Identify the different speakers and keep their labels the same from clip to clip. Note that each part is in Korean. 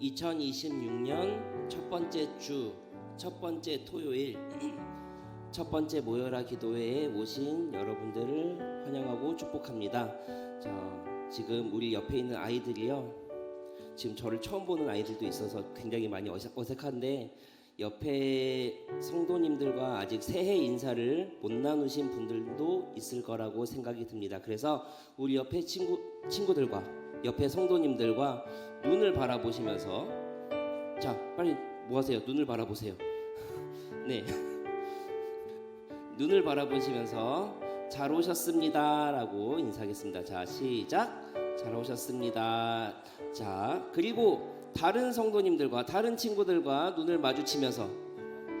Speaker 1: 2026년 첫 번째 주, 첫 번째 토요일, 첫 번째 모여라 기도회에 오신 여러분들을 환영하고 축복합니다. 자, 지금 우리 옆에 있는 아이들이요. 지금 저를 처음 보는 아이들도 있어서 굉장히 많이 어색, 어색한데 옆에 성도님들과 아직 새해 인사를 못 나누신 분들도 있을 거라고 생각이 듭니다. 그래서 우리 옆에 친구 친구들과 옆에 성도님들과 눈을 바라보시면서 자 빨리 뭐 하세요? 눈을 바라보세요. 네. 눈을 바라보시면서 잘 오셨습니다라고 인사하겠습니다. 자 시작. 잘 오셨습니다. 자 그리고 다른 성도님들과 다른 친구들과 눈을 마주치면서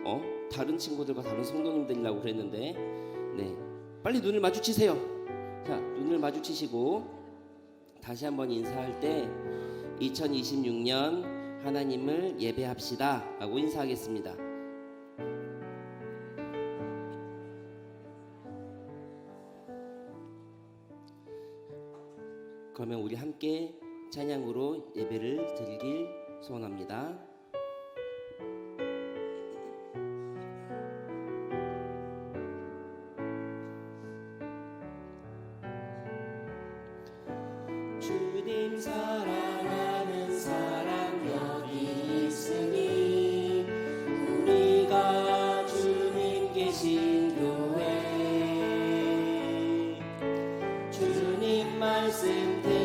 Speaker 1: 어 다른 친구들과 다른 성도님들이라고 그랬는데 네 빨리 눈을 마주치세요. 자 눈을 마주치시고 다시 한번 인사할 때 2026년 하나님을 예배합시다 라고 인사하겠습니다. 그러면 우리 함께 찬양으로 예배를 드리길 소원합니다. 주님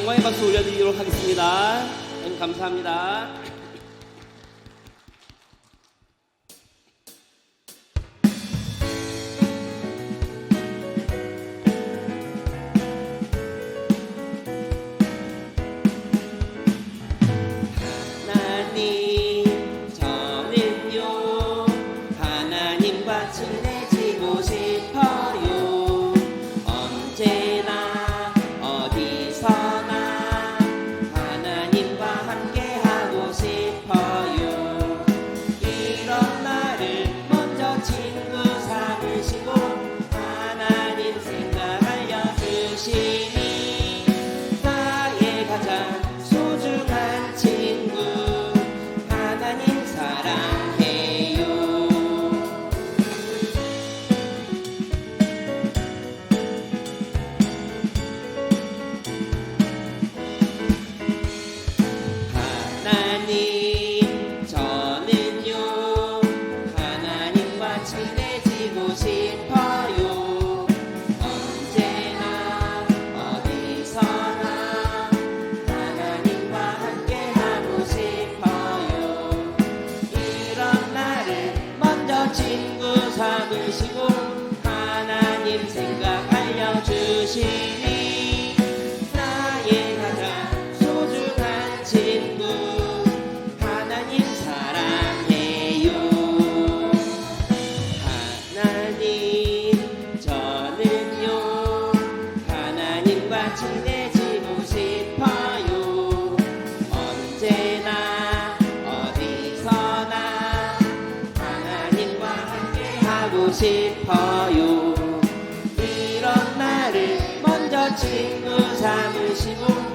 Speaker 1: 영광의 박수 올려드리도록 하겠습니다. 음, 감사합니다. 싶어요. 이런 나를 먼저 친구 삼으시고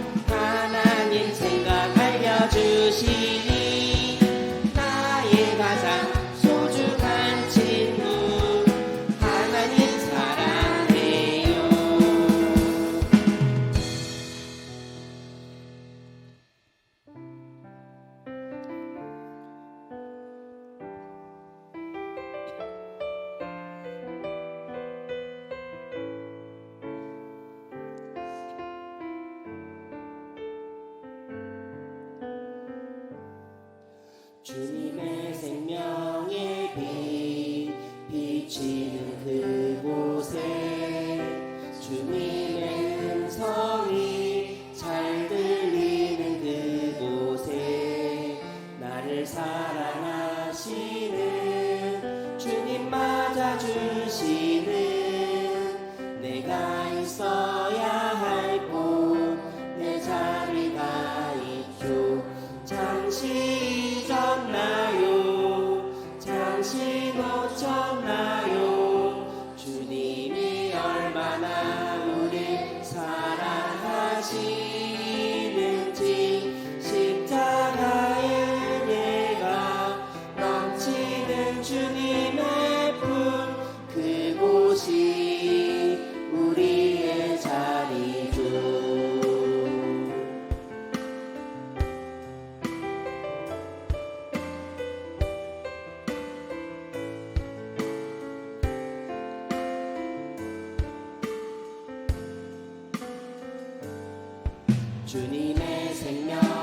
Speaker 1: 주님의 생명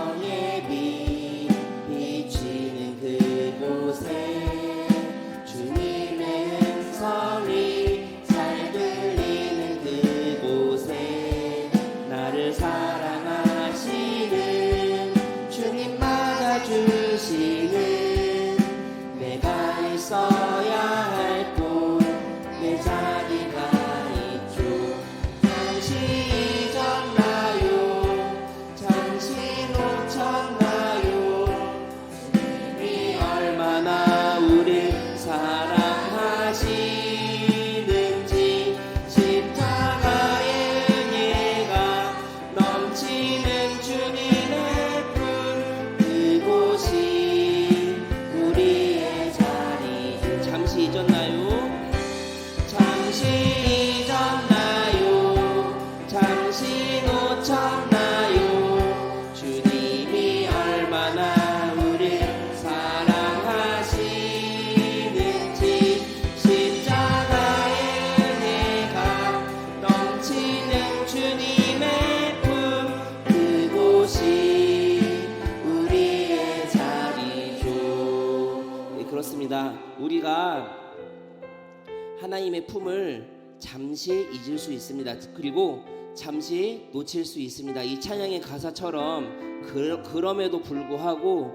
Speaker 1: 품을 잠시 잊을 수 있습니다. 그리고 잠시 놓칠 수 있습니다. 이 찬양의 가사처럼 그, 그럼에도 불구하고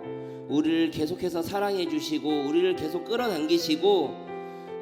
Speaker 1: 우리를 계속해서 사랑해 주시고 우리를 계속 끌어당기시고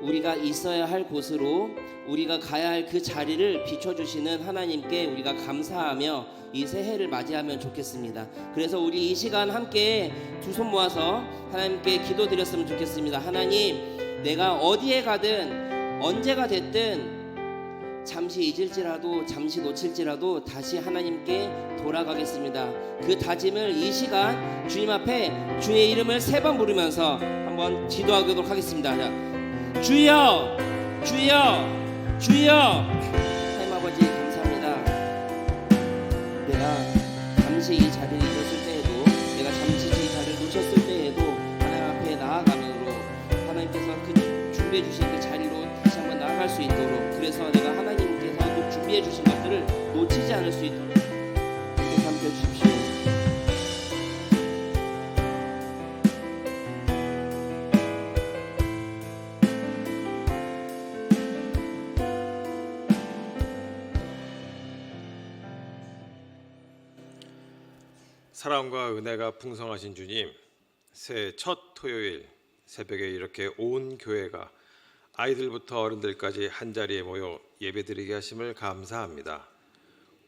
Speaker 1: 우리가 있어야 할 곳으로 우리가 가야 할 그 자리를 비춰주시는 하나님께 우리가 감사하며 이 새해를 맞이하면 좋겠습니다. 그래서 우리 이 시간 함께 두 손 모아서 하나님께 기도드렸으면 좋겠습니다. 하나님, 내가 어디에 가든 언제가 됐든 잠시 잊을지라도 잠시 놓칠지라도 다시 하나님께 돌아가겠습니다. 그 다짐을 이 시간 주님 앞에 주의 이름을 세 번 부르면서 한번 기도하도록 하겠습니다. 자, 주여, 주여, 주여. 하나님 아버지 감사합니다. 내가 잠시 이 자리를 잃었을 때에도 내가 잠시 이 자리를 놓쳤을 때에도 하나님 앞에 나아가므로 하나님께서 그 준비해 주신 수 있도록 그래서 내가 하나님께서 꼭 준비해 주신 것들을 놓치지 않을 수 있도록 함께 삼겨 주십시오.
Speaker 2: 사랑과 은혜가 풍성하신 주님, 새해 첫 토요일 새벽에 이렇게 온 교회가 아이들부터 어른들까지 한 자리에 모여 예배드리게 하심을 감사합니다.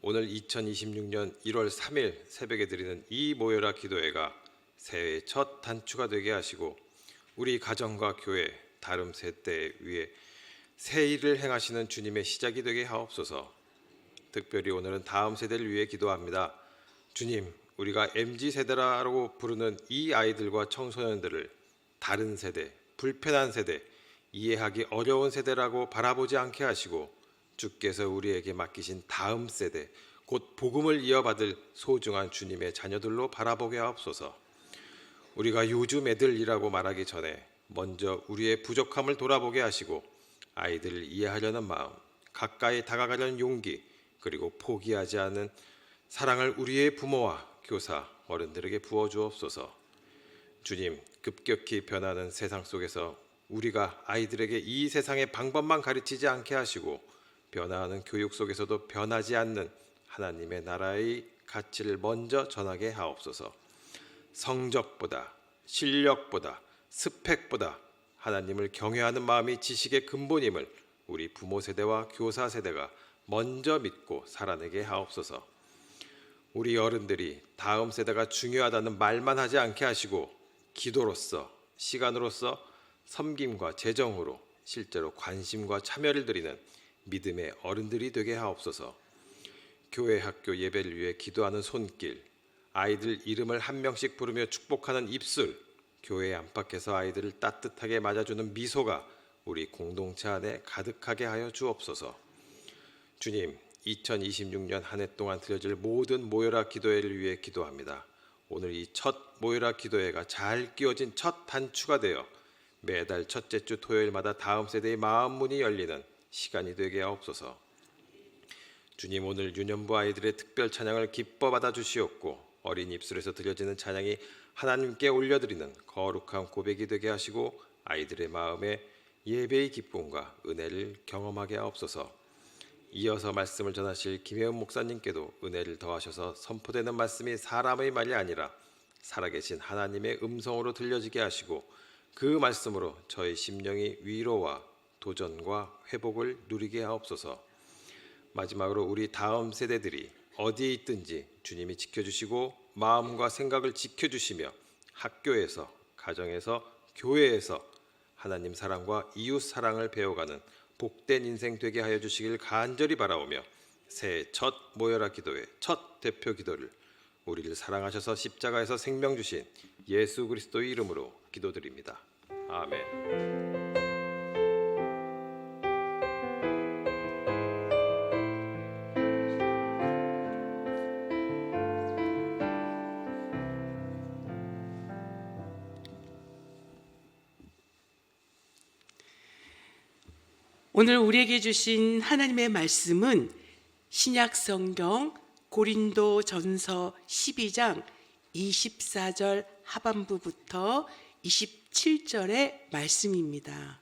Speaker 2: 오늘 2026년 1월 3일 새벽에 드리는 이 모여라 기도회가 새해 첫 단추가 되게 하시고 우리 가정과 교회 다름 새때 위에 새 일을 행하시는 주님의 시작이 되게 하옵소서. 특별히 오늘은 다음 세대를 위해 기도합니다. 주님, 우리가 MZ 세대라고 부르는 이 아이들과 청소년들을 다른 세대, 불편한 세대, 이해하기 어려운 세대라고 바라보지 않게 하시고 주께서 우리에게 맡기신 다음 세대, 곧 복음을 이어받을 소중한 주님의 자녀들로 바라보게 하옵소서. 우리가 요즘 애들이라고 말하기 전에 먼저 우리의 부족함을 돌아보게 하시고 아이들을 이해하려는 마음, 가까이 다가가려는 용기, 그리고 포기하지 않는 사랑을 우리의 부모와 교사, 어른들에게 부어 주옵소서. 주님, 급격히 변하는 세상 속에서 우리가 아이들에게 이 세상의 방법만 가르치지 않게 하시고 변화하는 교육 속에서도 변하지 않는 하나님의 나라의 가치를 먼저 전하게 하옵소서. 성적보다 실력보다 스펙보다 하나님을 경외하는 마음이 지식의 근본임을 우리 부모 세대와 교사 세대가 먼저 믿고 살아내게 하옵소서. 우리 어른들이 다음 세대가 중요하다는 말만 하지 않게 하시고 기도로서 시간으로서 섬김과 재정으로 실제로 관심과 참여를 드리는 믿음의 어른들이 되게 하옵소서. 교회 학교 예배를 위해 기도하는 손길, 아이들 이름을 한 명씩 부르며 축복하는 입술, 교회 안팎에서 아이들을 따뜻하게 맞아주는 미소가 우리 공동체 안에 가득하게 하여 주옵소서. 주님, 2026년 한 해 동안 드려질 모든 모여라 기도회를 위해 기도합니다. 오늘 이 첫 모여라 기도회가 잘 끼워진 첫 단추가 되어 매달 첫째 주 토요일마다 다음 세대의 마음 문이 열리는 시간이 되게 하옵소서. 주님 오늘 유년부 아이들의 특별 찬양을 기뻐 받아 주시옵고 어린 입술에서 들려지는 찬양이 하나님께 올려드리는 거룩한 고백이 되게 하시고 아이들의 마음에 예배의 기쁨과 은혜를 경험하게 하옵소서. 이어서 말씀을 전하실 김혜은 목사님께도 은혜를 더하셔서 선포되는 말씀이 사람의 말이 아니라 살아계신 하나님의 음성으로 들려지게 하시고 그 말씀으로 저희 심령이 위로와 도전과 회복을 누리게 하옵소서. 마지막으로 우리 다음 세대들이 어디에 있든지 주님이 지켜주시고 마음과 생각을 지켜주시며 학교에서 가정에서 교회에서 하나님 사랑과 이웃 사랑을 배워가는 복된 인생 되게 하여 주시길 간절히 바라오며 새해 첫 모여라 기도회 첫 대표 기도를 우리를 사랑하셔서 십자가에서 생명 주신 예수 그리스도의 이름으로 기도드립니다. 아멘.
Speaker 3: 오늘 우리에게 주신 하나님의 말씀은 신약 성경 고린도 전서 12장 24절 하반부부터 27절의 말씀입니다.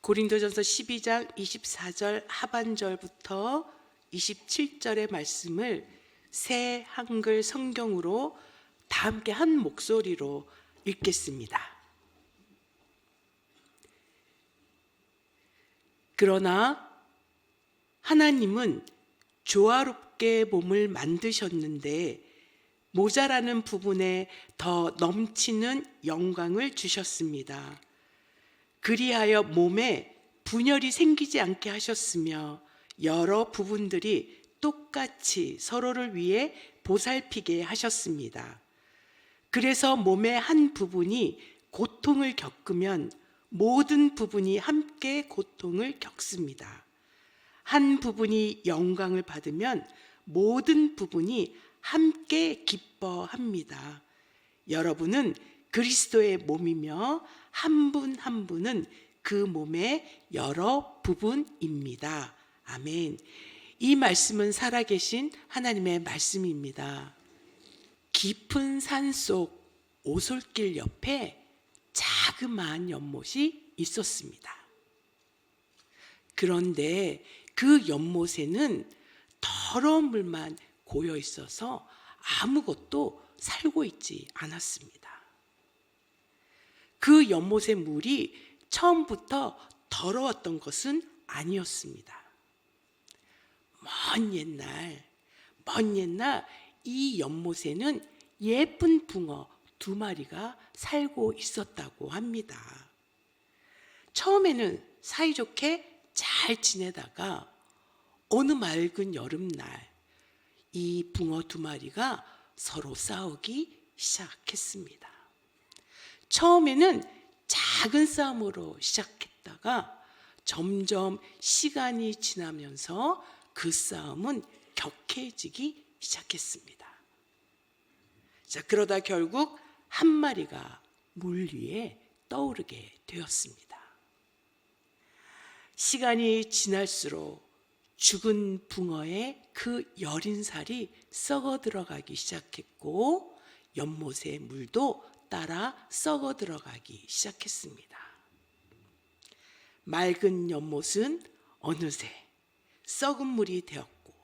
Speaker 3: 고린도전서 12장 24절 하반절부터 27절의 말씀을 새 한글 성경으로 다 함께 한 목소리로 읽겠습니다. 그러나 하나님은 조화롭게 몸을 만드셨는데 모자라는 부분에 더 넘치는 영광을 주셨습니다. 그리하여 몸에 분열이 생기지 않게 하셨으며 여러 부분들이 똑같이 서로를 위해 보살피게 하셨습니다. 그래서 몸의 한 부분이 고통을 겪으면 모든 부분이 함께 고통을 겪습니다. 한 부분이 영광을 받으면 모든 부분이 함께 기뻐합니다. 여러분은 그리스도의 몸이며 한분한 분은 그 몸의 여러 부분입니다. 아멘. 이 말씀은 살아계신 하나님의 말씀입니다. 깊은 산 속 오솔길 옆에 자그마한 연못이 있었습니다. 그런데 그 연못에는 더러운 물만 고여 있어서 아무것도 살고 있지 않았습니다. 그 연못의 물이 처음부터 더러웠던 것은 아니었습니다. 먼 옛날, 먼 옛날 이 연못에는 예쁜 붕어 두 마리가 살고 있었다고 합니다. 처음에는 사이좋게 잘 지내다가 어느 맑은 여름날 이 붕어 두 마리가 서로 싸우기 시작했습니다. 처음에는 작은 싸움으로 시작했다가 점점 시간이 지나면서 그 싸움은 격해지기 시작했습니다. 자, 그러다 결국 한 마리가 물 위에 떠오르게 되었습니다. 시간이 지날수록 죽은 붕어의 그 여린 살이 썩어 들어가기 시작했고 연못의 물도 따라 썩어 들어가기 시작했습니다. 맑은 연못은 어느새 썩은 물이 되었고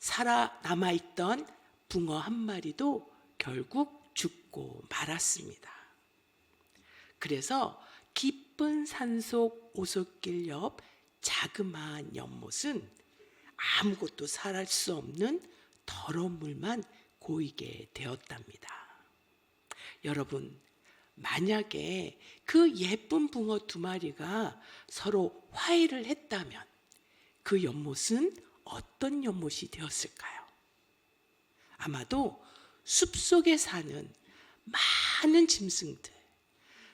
Speaker 3: 살아 남아 있던 붕어 한 마리도 결국 죽고 말았습니다. 그래서 깊은 산속 오솔길 옆 자그마한 연못은 아무것도 살할 수 없는 더러운 물만 고이게 되었답니다. 여러분, 만약에 그 예쁜 붕어 두 마리가 서로 화해를 했다면 그 연못은 어떤 연못이 되었을까요? 아마도 숲속에 사는 많은 짐승들,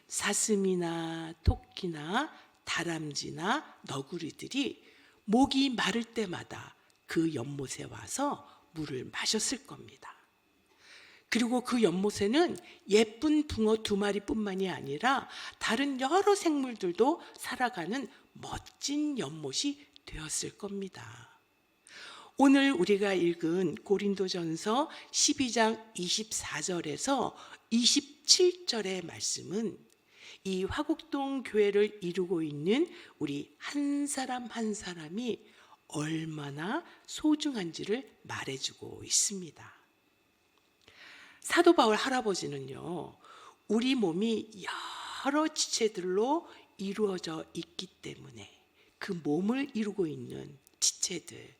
Speaker 3: 사슴이나 토끼나 다람쥐나 너구리들이 목이 마를 때마다 그 연못에 와서 물을 마셨을 겁니다. 그리고 그 연못에는 예쁜 붕어 두 마리뿐만이 아니라 다른 여러 생물들도 살아가는 멋진 연못이 되었을 겁니다. 오늘 우리가 읽은 고린도전서 12장 24절에서 27절의 말씀은 이 화곡동 교회를 이루고 있는 우리 한 사람 한 사람이 얼마나 소중한지를 말해주고 있습니다. 사도 바울 할아버지는요, 우리 몸이 여러 지체들로 이루어져 있기 때문에 그 몸을 이루고 있는 지체들,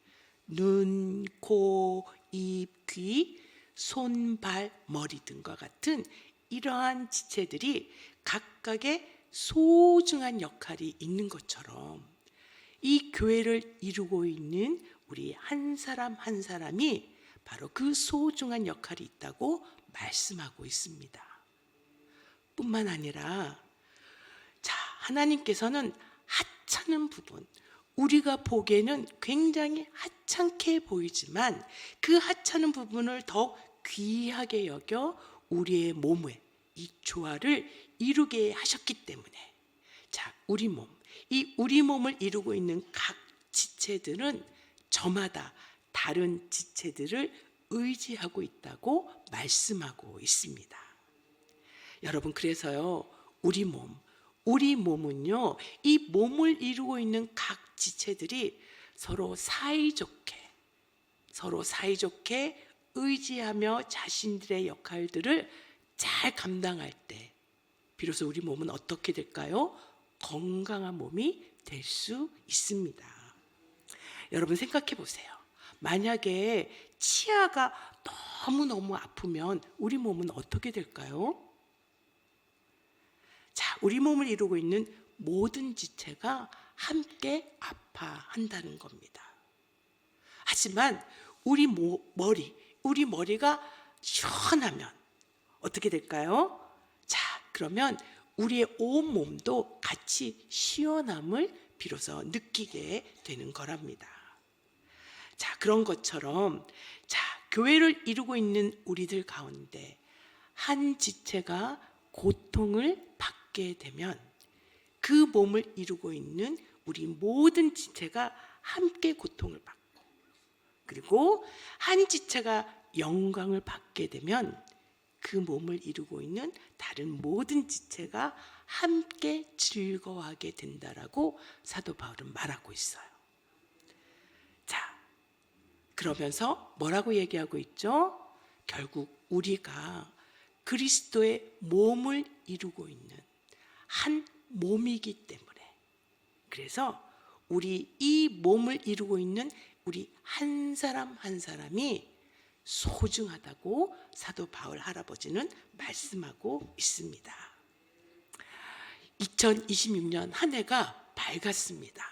Speaker 3: 눈, 코, 입, 귀, 손, 발, 머리 등과 같은 이러한 지체들이 각각의 소중한 역할이 있는 것처럼 이 교회를 이루고 있는 우리 한 사람 한 사람이 바로 그 소중한 역할이 있다고 말씀하고 있습니다. 뿐만 아니라 자, 하나님께서는 하찮은 부분, 우리가 보기에는 굉장히 하찮게 보이지만 그 하찮은 부분을 더 귀하게 여겨 우리의 몸에 이 조화를 이루게 하셨기 때문에 자, 우리 몸, 이 우리 몸을 이루고 있는 각 지체들은 저마다 다른 지체들을 의지하고 있다고 말씀하고 있습니다. 여러분, 그래서요, 우리 몸, 우리 몸은요, 이 몸을 이루고 있는 각 지체들이 서로 사이좋게, 서로 사이좋게 의지하며 자신들의 역할들을 잘 감당할 때, 비로소 우리 몸은 어떻게 될까요? 건강한 몸이 될 수 있습니다. 여러분 생각해 보세요. 만약에 치아가 너무너무 아프면 우리 몸은 어떻게 될까요? 자, 우리 몸을 이루고 있는 모든 지체가 함께 아파한다는 겁니다. 하지만 우리 모, 머리, 우리 머리가 시원하면 어떻게 될까요? 자, 그러면 우리의 온 몸도 같이 시원함을 비로소 느끼게 되는 거랍니다. 자, 그런 것처럼 자, 교회를 이루고 있는 우리들 가운데 한 지체가 고통을 받게 되면 그 몸을 이루고 있는 우리 모든 지체가 함께 고통을 받고 그리고 한 지체가 영광을 받게 되면 그 몸을 이루고 있는 다른 모든 지체가 함께 즐거워하게 된다라고 사도 바울은 말하고 있어요. 자, 그러면서 뭐라고 얘기하고 있죠? 결국 우리가 그리스도의 몸을 이루고 있는 한 몸이기 때문에 그래서 우리 이 몸을 이루고 있는 우리 한 사람 한 사람이 소중하다고 사도 바울 할아버지는 말씀하고 있습니다. 2026년 한 해가 밝았습니다.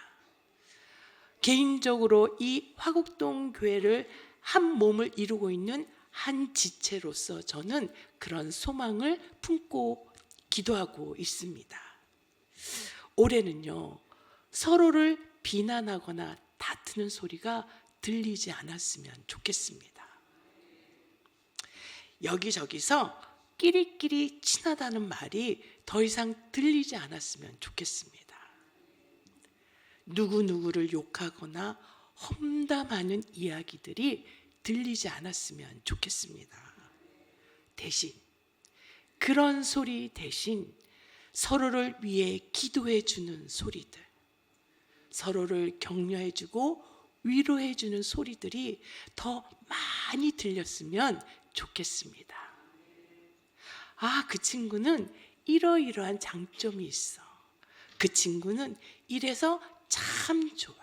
Speaker 3: 개인적으로 이 화곡동 교회를 한 몸을 이루고 있는 한 지체로서 저는 그런 소망을 품고 기도하고 있습니다. 올해는요, 서로를 비난하거나 다투는 소리가 들리지 않았으면 좋겠습니다. 여기저기서 끼리끼리 친하다는 말이 더 이상 들리지 않았으면 좋겠습니다. 누구누구를 욕하거나 험담하는 이야기들이 들리지 않았으면 좋겠습니다. 대신 그런 소리 대신 서로를 위해 기도해 주는 소리들, 서로를 격려해 주고 위로해 주는 소리들이 더 많이 들렸으면 좋겠습니다. 아, 그 친구는 이러이러한 장점이 있어. 그 친구는 이래서 참 좋아.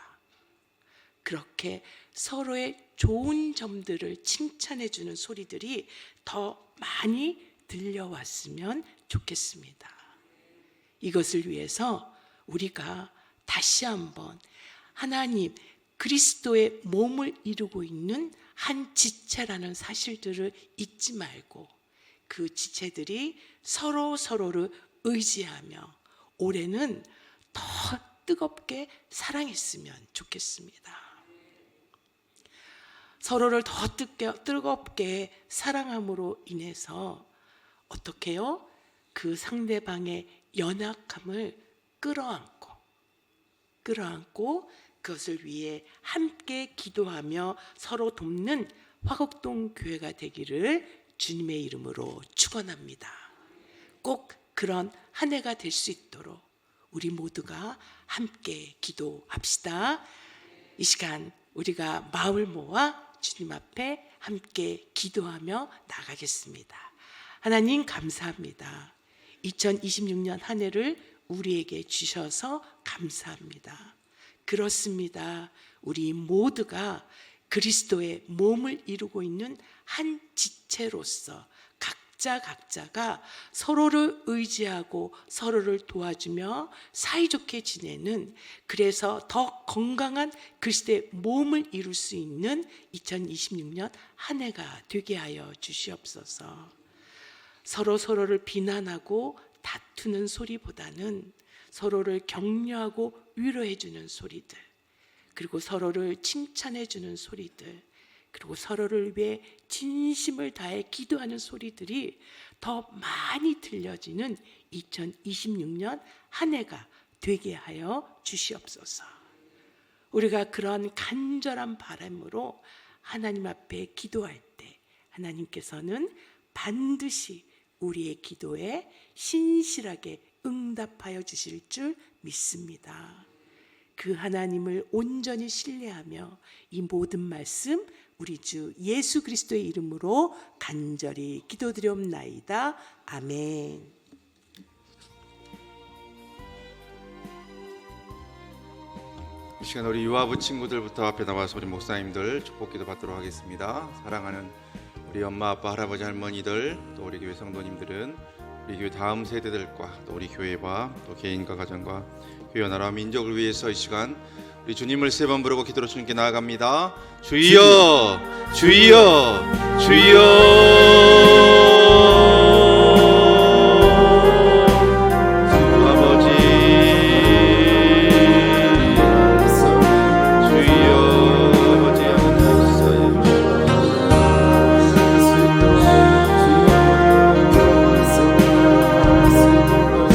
Speaker 3: 그렇게 서로의 좋은 점들을 칭찬해 주는 소리들이 더 많이 들려왔으면 좋겠습니다. 이것을 위해서 우리가 다시 한번 하나님 그리스도의 몸을 이루고 있는 한 지체라는 사실들을 잊지 말고 그 지체들이 서로 서로를 의지하며 올해는 더 뜨겁게 사랑했으면 좋겠습니다. 서로를 더 뜨게, 뜨겁게 사랑함으로 인해서 어떻게요? 그 상대방의 연약함을 끌어안고 끌어안고 그것을 위해 함께 기도하며 서로 돕는 화곡동 교회가 되기를 주님의 이름으로 축원합니다. 꼭 그런 한 해가 될 수 있도록 우리 모두가 함께 기도합시다. 이 시간 우리가 마음을 모아 주님 앞에 함께 기도하며 나가겠습니다. 하나님 감사합니다. 2026년 한 해를 우리에게 주셔서 감사합니다. 그렇습니다. 우리 모두가 그리스도의 몸을 이루고 있는 한 지체로서 각자 각자가 서로를 의지하고 서로를 도와주며 사이좋게 지내는 그래서 더 건강한 그리스도의 몸을 이룰 수 있는 2026년 한 해가 되게 하여 주시옵소서. 서로 서로를 비난하고 다투는 소리보다는 서로를 격려하고 위로해 주는 소리들 그리고 서로를 칭찬해 주는 소리들 그리고 서로를 위해 진심을 다해 기도하는 소리들이 더 많이 들려지는 2026년 한 해가 되게 하여 주시옵소서. 우리가 그런 간절한 바람으로 하나님 앞에 기도할 때 하나님께서는 반드시 우리의 기도에 신실하게 응답하여 주실 줄 믿습니다. 그 하나님을 온전히 신뢰하며 이 모든 말씀 우리 주 예수 그리스도의 이름으로 간절히 기도드리옵나이다. 아멘.
Speaker 4: 이 시간 우리 유아부 친구들부터 앞에 나와서 우리 목사님들 축복기도 받도록 하겠습니다. 사랑하는 우리 엄마 아빠 할아버지 할머니들 또 우리 교회 성도님들은 우리 교회 다음 세대들과 또 우리 교회와 또 개인과 가정과 교회 나라 민족을 위해서 이 시간 우리 주님을 세 번 부르고 기도로 주님께 나아갑니다. 주여 주여 주여